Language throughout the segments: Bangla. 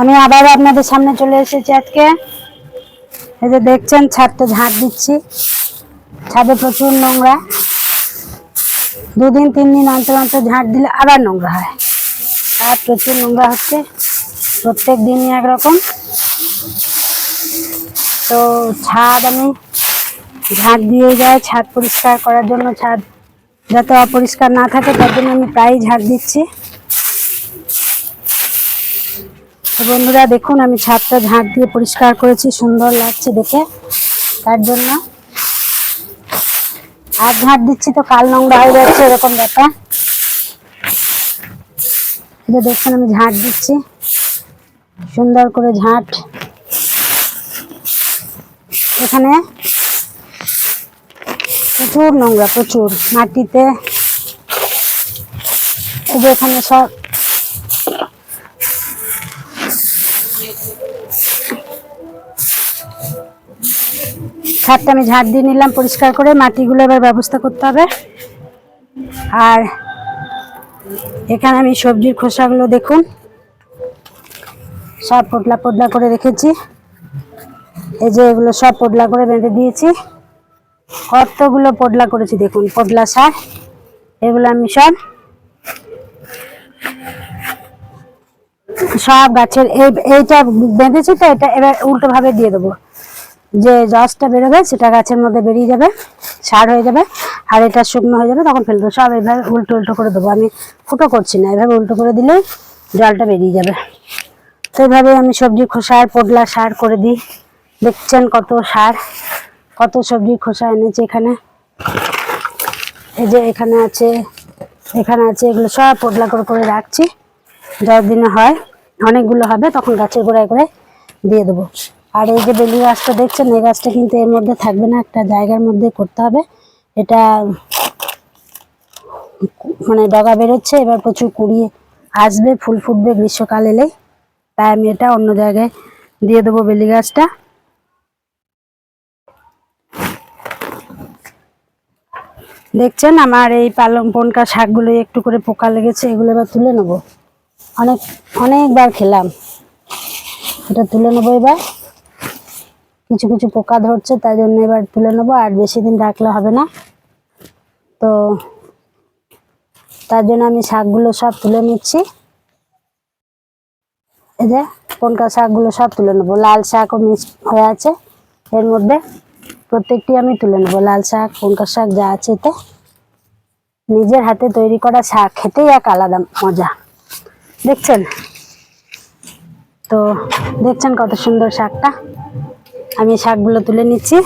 আমি আবার আপনাদের সামনে চলে এসেছি আজকে। এই যে দেখছেন, ছাদটা ঝাঁট দিচ্ছি। ছাদে প্রচুর নোংরা। দুদিন, তিন দিন অন্তর অন্তর ঝাঁট দিলে আবার নোংরা হয়। আর প্রচুর নোংরা হচ্ছে। প্রত্যেক দিনই একরকম। তো ছাদ আমি ঝাঁট দিয়ে যায় ছাদ পরিষ্কার করার জন্য ছাদ যাতে অপরিষ্কার না থাকে, তার জন্য আমি প্রায়ই ঝাঁট দিচ্ছি। তো বন্ধুরা, দেখুন, আমি ছাদটা ঝাঁট দিয়ে পরিষ্কার করেছি, সুন্দর লাগছে দেখে। তার জন্য আর ঝাঁট দিচ্ছি তো, কাল নোংরা হয়ে যাচ্ছে, এরকম ব্যাপার। দেখুন, আমি ঝাঁট দিচ্ছি। সুন্দর করে ঝাঁট এখানে প্রচুর নোংরা, প্রচুর মাটিতে। এখানে সব ছাদটা আমি ঝাড় দিয়ে নিলাম পরিষ্কার করে, মাটিগুলো এবার ব্যবস্থা করতে হবে। আর এখানে আমি সবজির খোসাগুলো দেখুন, সব পোটলা পোটলা করে রেখেছি। এই যে এগুলো সব পোটলা করে বেঁধে দিয়েছি। কতগুলো পোটলা করেছি দেখুন, পোটলা শাক এগুলো আমি সব সব গাছের, এই, এইটা বেঁধেছি তো, এটা এবার উল্টোভাবে দিয়ে দেবো। যে রসটা বেরোবে সেটা গাছের মধ্যে বেরিয়ে যাবে, সার হয়ে যাবে, আর এটা শুকনো হয়ে যাবে, তখন ফেলব। সব এইভাবে উল্টো উল্টো করে দেবো। আমি ফুটো করছি না, এভাবে উল্টো করে দিলেই জলটা বেরিয়ে যাবে। তো এইভাবে আমি সবজি খোসার পোডলা সার করে দিই। দেখছেন কত সার, কত সবজি খোসা এনেছি এখানে। এই যে এখানে আছে এখানে আছে, এগুলো সব পোডলা করে করে রাখছি। যত দিনে হয়, অনেকগুলো হবে, তখন গাছের গোড়ায় করে দিয়ে দেবো। আর এই যে বেলি গাছটা দেখছেন, এই গাছটা কিন্তু এর মধ্যে থাকবে না, একটা জায়গার মধ্যে করতে হবে। এটা মানে ডগা বেরোচ্ছে, এবার প্রচুর কুড়িয়ে আসবে, ফুল ফুটবে গ্রীষ্মকাল এলেই। তাই আমি এটা অন্য জায়গায় দিয়ে দেবো বেলি গাছটা। দেখছেন, আমার এই পালং পনকা শাকগুলো একটু করে পোকা লেগেছে, এগুলো এবার তুলে নেব। অনেক, অনেকবার খেলাম। এটা তুলে নেব এবার। কিছু কিছু পোকা ধরছে, তাই জন্য এবার তুলে নেব আর বেশি দিন রাখলে হবে না। তো তার জন্য আমি শাকগুলো সব তুলে নিচ্ছি। এই যে পনকা শাকগুলো সব তুলে নেব, লাল শাকও মিক্স হয়ে আছে। এর মধ্যে প্রত্যেকটি আমি তুলে নেব, লাল শাক পনকা শাক যা আছে এতে। নিজের হাতে তৈরি করা শাক, খেতেই এক আলাদা মজা। দেখছেন? তো দেখছেন কত সুন্দর শাকটা। আমি শাকগুলো তুলে নিচ্ছি।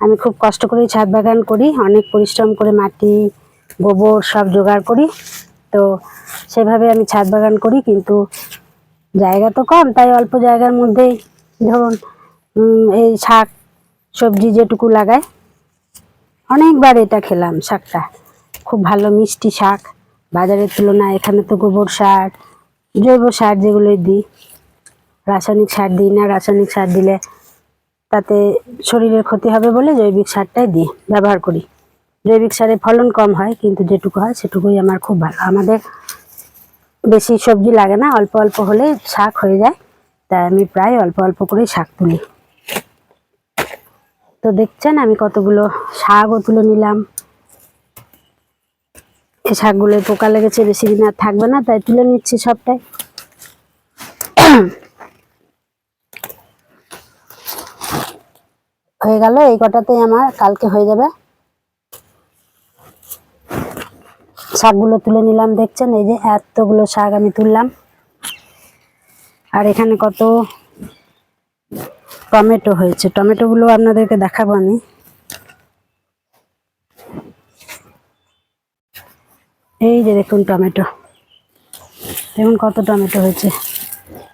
আমি খুব কষ্ট করেই ছাদ বাগান করি, অনেক পরিশ্রম করে মাটি, গোবর সব জোগাড় করি। তো সেভাবে আমি ছাদ বাগান করি, কিন্তু জায়গা তো কম, তাই অল্প জায়গার মধ্যেই ধরুন এই শাক, সবজি যেটুকু লাগাই। অনেকবার এটা খেলাম শাকটা। খুব ভালো মিষ্টি শাক। বাজারের তুলনায় এখানে তো গোবর সার, জৈব সার যেগুলো দিই। রাসায়নিক সার দিই না, রাসায়নিক সার দিলে তাতে শরীরের ক্ষতি হবে বলে জৈবিক সারটাই দিই, ব্যবহার করি। জৈবিক সারে ফলন কম হয়, কিন্তু যেটুকু হয় সেটুকুই আমার খুব ভালো। আমাদের বেশি সবজি লাগে না, অল্প অল্প হলে শাক হয়ে যায়, তাই আমি প্রায় অল্প অল্প করেই শাক তুলি। তো দেখছেন আমি কতগুলো শাকও তুলে নিলাম। এই শাকগুলোয় পোকা লেগেছে, বেশি দিন আর থাকবে না, তাই তুলে নিচ্ছি সবটাই। হয়ে গেল, এই কটাতেই আমার কালকে হয়ে যাবে। শাকগুলো তুলে নিলাম, দেখছেন? এই যে এতগুলো শাক আমি তুললাম। আর এখানে কত টমেটো হয়েছে। টমেটোগুলো আপনাদেরকে দেখাবো আমি। এই যে দেখুন টমেটো। দেখুন কত টমেটো হয়েছে।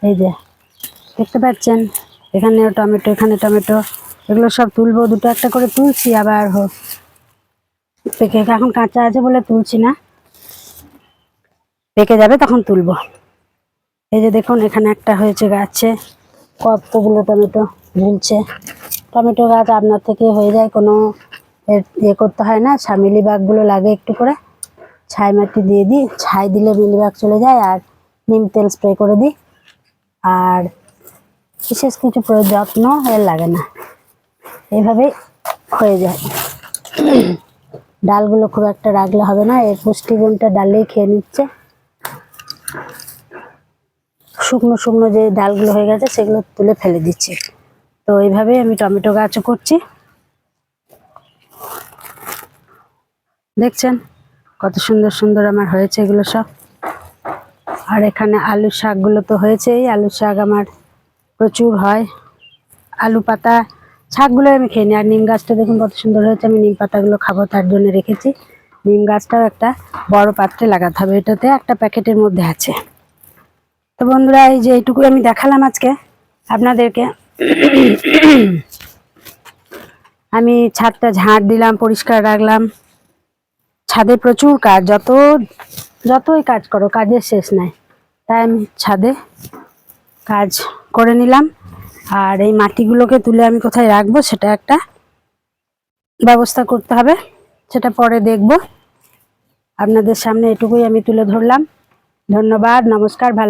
এই যে, দেখতে পাচ্ছেন? এখানেও টমেটো, এখানে টমেটো। এগুলো সব তুলবো, দুটো একটা করে তুলছি, আবার হোক। পেকে এখন কাঁচা আছে বলে তুলছি না। পেকে যাবে তখন তুলবো। এই যে দেখুন, এখানে একটা হয়েছে গাছে। কতগুলো টমেটো ঝুলছে। টমেটো গাছ আপনার থেকে হয়ে যায়, কোনো ইয়ে করতে হয় না। মিলিবাগগুলো লাগে একটু করে। ছাই মাটি দিয়ে দিই। ছাই দিলে মিলিবাগ চলে যায়, আর নিম তেল স্প্রে করে দিই। আর বিশেষ কিছু যত্ন এর লাগে না। এইভাবেই হয়ে যায়। ডালগুলো খুব একটা রাখলে হবে না, এর পুষ্টিগুণটা ডালেই খেয়ে নিচ্ছে। শুকনো শুকনো যে ডালগুলো হয়ে গেছে, সেগুলো তুলে ফেলে দিচ্ছি। তো এইভাবেই আমি টমেটো গাছও করছি। দেখছেন? কত সুন্দর সুন্দর আমার হয়েছে এগুলো সব। আর এখানে আলু শাকগুলো তো হয়েছেই আলু শাক আমার প্রচুর হয়। আলু পাতা শাকগুলো আমি খেয়ে নিই আর নিম গাছটা দেখুন কত সুন্দর হয়েছে। আমি নিম পাতাগুলো খাব, তার জন্য রেখেছি। নিম গাছটাও একটা বড় পাত্রে লাগাতে হবে। এটাতে একটা প্যাকেটের মধ্যে আছে। তো বন্ধুরা, এই যে এইটুকু আমি দেখালাম আজকে আপনাদেরকে। আমি ছাদটা ঝাঁট দিলাম, পরিষ্কার রাখলাম। ছাদে প্রচুর কাজ, যত, যতই কাজ করো, কাজের শেষ নাই। তাই আমি ছাদে কাজ করে নিলাম। আর এই মাটিগুলোকে তুলে আমি কোথায় রাখব সেটা একটা ব্যবস্থা করতে হবে, সেটা পরে দেখব। আপনাদের সামনে এটুকুই আমি তুলে ধরলাম। ধন্যবাদ, নমস্কার, ভালো